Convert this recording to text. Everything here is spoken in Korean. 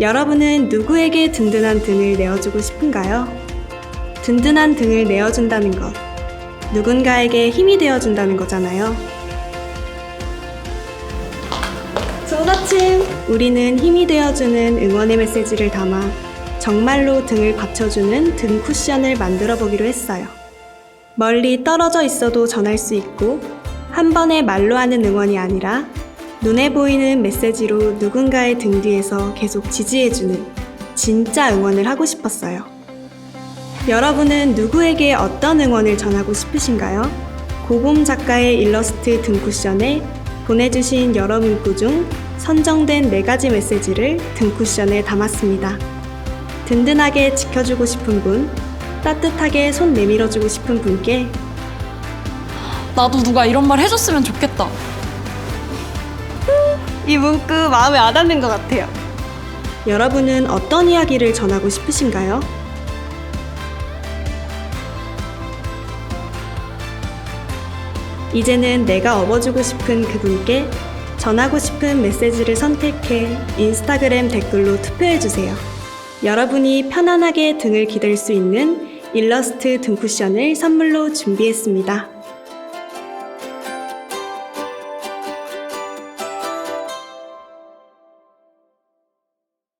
여러분은 누구에게 든든한 등을 내어주고 싶은가요? 든든한 등을 내어준다는 것. 누군가에게 힘이 되어준다는 거잖아요. 좋은 아침! 우리는 힘이 되어주는 응원의 메시지를 담아 정말로 등을 받쳐주는 등 쿠션을 만들어 보기로 했어요. 멀리 떨어져 있어도 전할 수 있고 한 번에 말로 하는 응원이 아니라 눈에 보이는 메시지로 누군가의 등 뒤에서 계속 지지해주는 진짜 응원을 하고 싶었어요. 여러분은 누구에게 어떤 응원을 전하고 싶으신가요? 고봄 작가의 일러스트 등 쿠션에 보내주신 여러 문구 중 선정된 네 가지 메시지를 등 쿠션에 담았습니다. 든든하게 지켜주고 싶은 분, 따뜻하게 손 내밀어주고 싶은 분께 나도 누가 이런 말 해줬으면 좋겠다. 이 문구 마음에 안 앉는 것 같아요. 여러분은 어떤 이야기를 전하고 싶으신가요? 이제는 내가 업어주고 싶은 그분께 전하고 싶은 메시지를 선택해 인스타그램 댓글로 투표해주세요. 여러분이 편안하게 등을 기댈 수 있는 일러스트 등 쿠션을 선물로 준비했습니다.